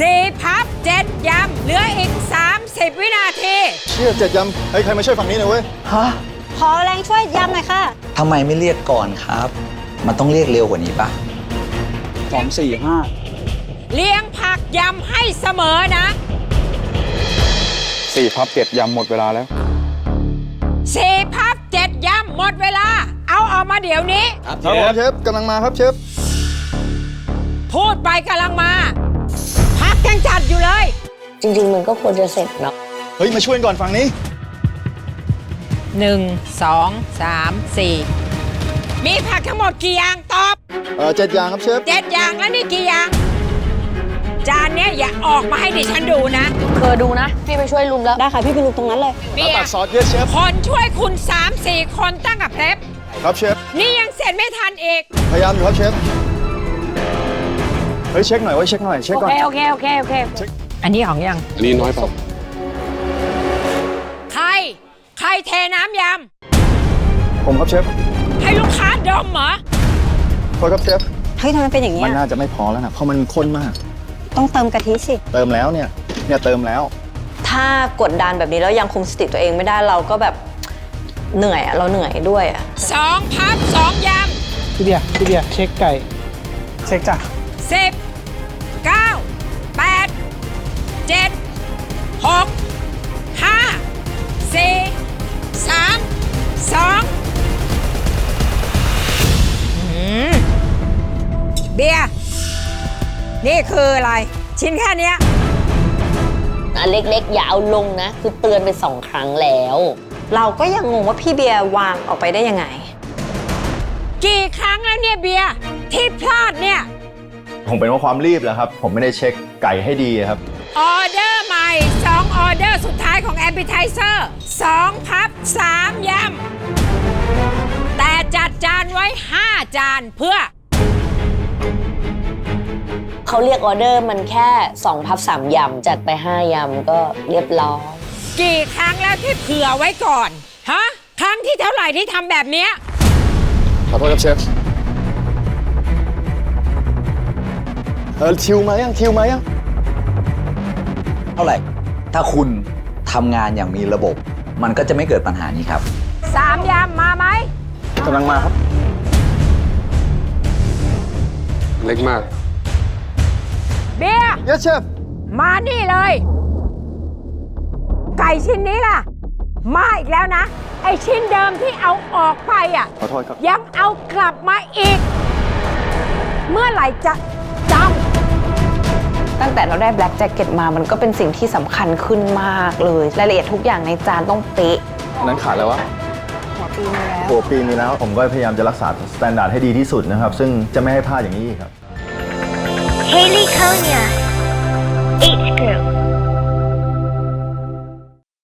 สี่พับเจ็ดยำ เหลืออีก 30 วินาที เชี่ยเจ็ดยำเฮ้ยใครมาช่วยฝั่งนี้หน่อยเว้ย ฮะขอแรงช่วยย้ำหน่อยค่ะ ทำไมไม่เรียกก่อนครับ มันต้องเรียกเร็วกว่านี้ปะสองสี่ห้าเลี้ยงผักยำให้เสมอนะ สี่พับเจ็ดยำหมดเวลาแล้วสี่พับเจ็ดยำ หมดเวลา เอาออกมาเดี๋ยวนี้ ครับผมเชฟกำลังมาครับเชฟ พูดไปกำลังมาพัก ยังจัดอยู่เลย จริงๆ มันก็ควรจะเสร็จเนาะเฮ้ย มาช่วยก่อนฝั่งนี้ หนึ่งสองสามสี่มีผักทั้งหมดกี่อย่างตอบเออเจ็ดอย่างครับเชฟ เจ็ดอย่างแล้วนี่กี่อย่าง จานเนี้ยอย่าออกมาให้ดิฉันดูนะเคอดูนะ พี่ไปช่วยลุมแล้ว ได้ค่ะพี่ไปลุมตรงนั้นเลย เบียตักร์ซอสเยสเชฟ คนช่วยคุณ3 4คนตั้งกับเพลฟครับเชฟ นี่ยังเสร็จไม่ทันอีก พยายามอยู่ครับเชฟ เฮ้ยเช็คหน่อยเว้ยเช็คหน่อยเช็คโอก่อน เคโอเคโอเคโอเคอันนี้ของยัง อันนี้น้อยเปล่าใคร ใครเทน้ำยผมครับเชฟำ ให้ลูกค้าดมเหรอ โทษครับเชฟ เฮ้ยทำไมเป็นอย่างนี้มันอะน่าจะไม่พอแล้วนะเพราะมันข้นมาก ต้องเติมกะทิสิ เติมแล้วเนี่ย เนี่ยเติมแล้ว ถ้ากดดันแบบนี้แล้วยังคุมสติตัวเองไม่ได้เราก็แบบเหนื่อยอะเราเหนื่อยด้วยอะ2พับ2ยพี่เบียร์พี่เบียร์เช็คไก่ เช็คจ้ะำ10 9 8 7 6 5 4 3 2อืมเบียร์นี่คืออะไร ชิ้นแค่เนี้ย อันเล็กๆ อย่าเอาลงนะ คือเตือนไปสองครั้งแล้ว เราก็ยังงงว่าพี่เบียร์วางออกไปได้ยังไง กี่ครั้งแล้วเนี่ยเบียร์ที่พลาดเนี่ย ผมเป็นว่าความรีบแหละครับ ผมไม่ได้เช็คไก่ให้ดีครับ ออเดอร์ใหม่ 2 ออเดอร์สุดท้ายของแอปเปิลไทเซอร์2พับ 3 ยำ แต่จัดจานไว้ 5 จานเพื่อ เขาเรียกออเดอร์มันแค่ 2 พับ 3 ยำ จัดไป 5 ยำ ก็เรียบร้อย กี่ครั้งแล้วที่เผื่อไว้ก่อน ฮะ ครั้งที่เท่าไหร่ที่ทำแบบเนี้ย ขอโทษครับเชฟ เออทิวมายังทิวมายังเท่าไหร่ ถ้าคุณทำงานอย่างมีระบบ มันก็จะไม่เกิดปัญหานี้ครับ3ยำมาไหมกำลังมาครับ เล็กมาก เบียร์ yes chef มานี่เลย ไก่ชิ้นนี้ล่ะ มาอีกแล้วนะ ไอชิ้นเดิมที่เอาออกไปอะ ขอโทษครับ ยังเอากลับมาอีก เมื่อไหร่จะจ ตั้งแต่เราได้แบล็กแจ็คเก็ตมามันก็เป็นสิ่งที่สำคัญขึ้นมากเลย รายละเอียดทุกอย่างในจานต้องเป๊ะ อันนั้นขาดแล้ววะ หัวปีมีแล้ว หัวปีมีแล้วผมก็พยายามจะรักษาสแตนดาร์ดให้ดีที่สุดนะครับ ซึ่งจะไม่ให้พลาดอย่างนี้อีกครับ Haley Konya. H group.